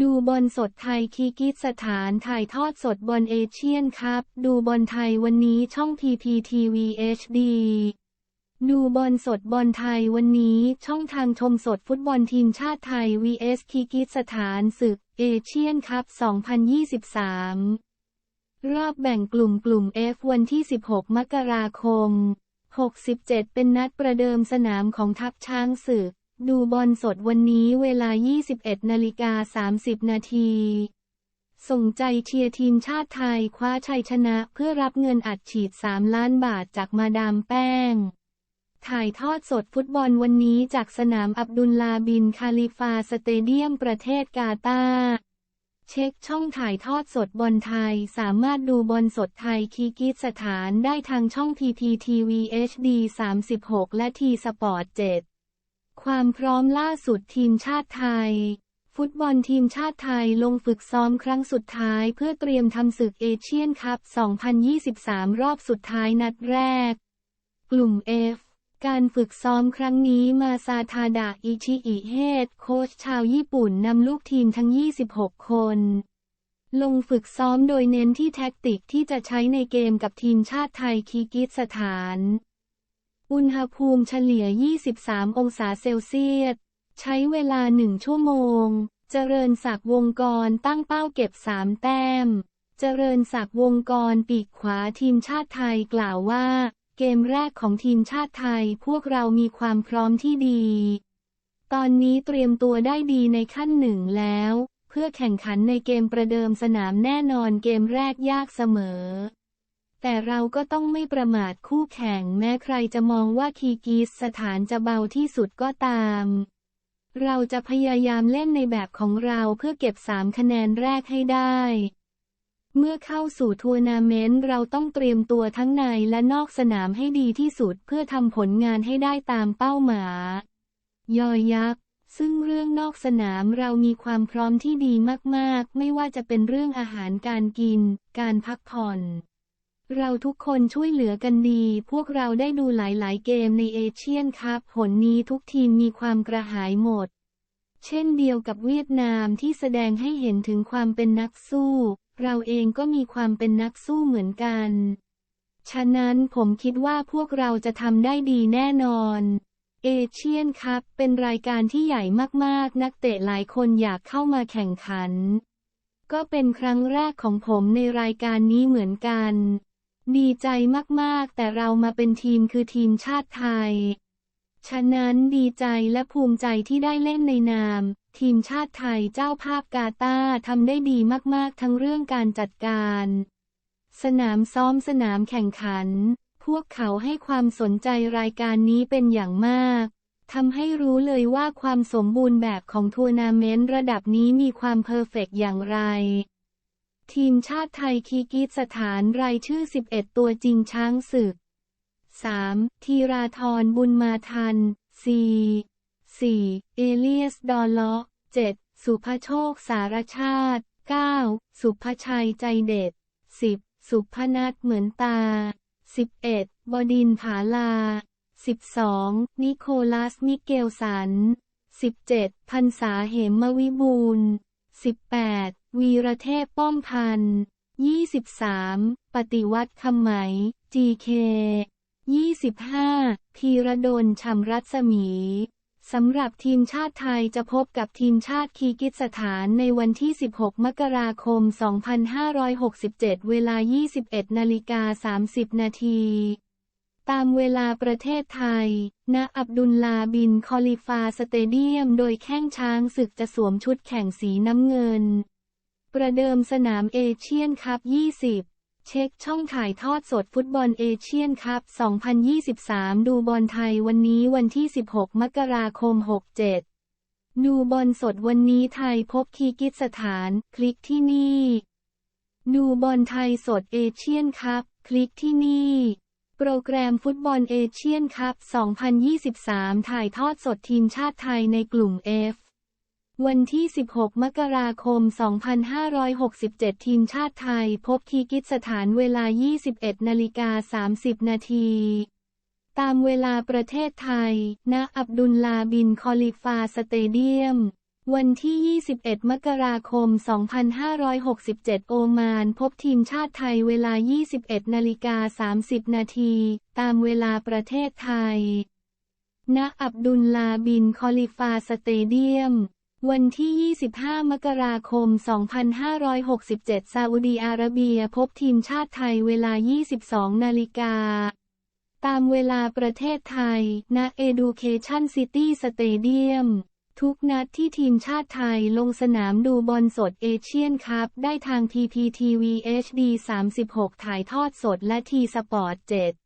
ดูบอลสดไทยคีกิสถานถ่ายทอดสดบอลเอเชียนครับ ดูบอลไทยวันนี้ช่อง PPTV HD ดูบอลสดบอลไทยวันนี้ช่องทางชมสดฟุตบอลทีมชาติไทย vs คีกิสถานศึกเอเชียนคัพ 2023 รอบแบ่งกลุ่มกลุ่ม F วันที่ 16 มกราคม 67 เป็นนัดประเดิมสนามของทัพช้างศึก ดูบอลสดวันนี้เวลา 21 นาฬิกา 30 นาที ส่งใจเชียร์ทีมชาติไทยคว้าชัยชนะเพื่อรับเงินอัดฉีด 3 ล้านบาทจากมาดามแป้ง ถ่ายทอดสดฟุตบอลวันนี้จากสนามอับดุลลาบินคาลิฟาสเตเดียมประเทศกาตาร์เช็คช่องถ่ายทอดสดบอลไทย สามารถดูบอลสดไทยคีกิสถานได้ทางช่อง PPTV HD 36 และทีสปอร์ต7 ความพร้อมล่าสุดทีมชาติไทย ฟุตบอลทีมชาติไทยลงฝึกซ้อมครั้งสุดท้ายเพื่อเตรียมทำศึกเอเชียนคัพ 2023 รอบสุดท้ายนัดแรก กลุ่ม F การฝึกซ้อมครั้งนี้มาซาทาดะอิชิอิเฮดโค้ชชาวญี่ปุ่นนำลูกทีมทั้ง 26 คน ลงฝึกซ้อมโดยเน้นที่แท็กติกที่จะใช้ในเกมกับทีมชาติไทยคีกิสถาน อุณหภูมิเฉลี่ย 23 องศาเซลเซียส ใช้เวลาหนึ่งชั่วโมง เจริญศักดิ์วงกรตั้งเป้าเก็บสามแต้ม เจริญศักดิ์วงกรปีกขวาทีมชาติไทยกล่าวว่า เกมแรกของทีมชาติไทยพวกเรามีความพร้อมที่ดี ตอนนี้เตรียมตัวได้ดีในขั้นหนึ่งแล้ว เพื่อแข่งขันในเกมประเดิมสนามแน่นอนเกมแรกยากเสมอ แต่เราก็ต้องไม่ประมาทคู่แข่งแม้ใครจะมองว่าคีกีสสถานจะเบาที่สุดก็ตาม เราจะพยายามเล่นในแบบของเราเพื่อเก็บสามคะแนนแรกให้ได้ เมื่อเข้าสู่ทัวร์นาเมนต์เราต้องเตรียมตัวทั้งในและนอกสนามให้ดีที่สุดเพื่อทำผลงานให้ได้ตามเป้าหมายยอยักษ์ซึ่งเรื่องนอกสนามเรามีความพร้อมที่ดีมากๆ ไม่ว่าจะเป็นเรื่องอาหารการกิน การพักผ่อน เราทุกคนช่วยเหลือกันดี พวกเราได้ดูหลายๆ เกมในเอเชียนคัพผลนี้ทุกทีมมีความกระหายหมด เช่นเดียวกับเวียดนามที่แสดงให้เห็นถึงความเป็นนักสู้ เราเองก็มีความเป็นนักสู้เหมือนกัน ฉะนั้นผมคิดว่าพวกเราจะทำได้ดีแน่นอนเอเชียนคัพเป็นรายการที่ใหญ่มากๆ นักเตะหลายคนอยากเข้ามาแข่งขัน ก็เป็นครั้งแรกของผมในรายการนี้เหมือนกัน ดีใจมากๆ แต่เรามาเป็นทีมคือทีมชาติไทย ฉะนั้นดีใจและภูมิใจที่ได้เล่นในนาม ทีมชาติไทยเจ้าภาพกาตาร์ทำได้ดีมากๆ ทั้งเรื่องการจัดการ สนามซ้อมสนามแข่งขัน พวกเขาให้ความสนใจรายการนี้เป็นอย่างมากทำให้รู้เลยว่าความสมบูรณ์แบบของทัวร์นาเมนต์ระดับนี้มีความเพอร์เฟกต์อย่างไร ทีมชาติไทยคีกิสถานรายชื่อ 11 ตัวจริงช้างศึก 3. ธีราธรบุญมาทัน 4. 4. เอเลียส ดอลเลาะ 7. สุภโชค สารชาติ 9. สุภชัยใจเด็ด 10. สุพนัทเหมือนตา 11. บดินผาลา 12. นิโคลัส มิเกลสัน 17. พันษาเหมวิบูล 18. วีระเทพป้อมพันธ์ 23. ปฏิวัติคำไหม GK 25. พีระดลชำรัศมีสำหรับทีมชาติไทยจะพบกับทีมชาติคีกิสถานในวันที่ 16 มกราคม 2567 เวลา 21 นาฬิกา 30 นาที ตามเวลาประเทศไทย ณ อับดุลลาบินคอลิฟาสเตเดียม โดยแข้งช้างศึกจะสวมชุดแข่งสีน้ำเงิน ประเดิมสนามเอเชียนคัพ 20 เช็คช่องถ่ายทอดสดฟุตบอลเอเชียนคัพ 2023 ดูบอลไทยวันนี้วันที่ 16 มกราคม 67 ดูบอลสดวันนี้ไทยพบคีกิสถาน คลิกที่นี่ ดูบอลไทยสดเอเชียนคัพ คลิกที่นี่ โปรแกรมฟุตบอลเอเชียนคัพ 2023 ถ่ายทอดสดทีมชาติไทยในกลุ่ม F วันที่ 16 มกราคม 2567 ทีมชาติไทยพบคีกิสถานเวลา 21 นาฬิกา 30 นาที ตามเวลาประเทศไทย ณ อับดุลลาบินคอลิฟาสเตเดียม วันที่ 21 มกราคม 2567 โอมาน พบทีมชาติไทยเวลา 21 นาฬิกา 30 นาที ตามเวลาประเทศไทย ณ อับดุลลาบินคอลิฟาสเตเดียม วันที่ 25 มกราคม 2567 ซาอุดีอาระเบียพบทีมชาติไทยเวลา 22 นาฬิกา ตามเวลาประเทศไทย ณ Education City Stadium ทุกนัดที่ทีมชาติไทยลงสนามดูบอลสดเอเชียนคัพได้ทาง TPTV HD 36 ถ่ายทอดสดและทีสปอร์ต 7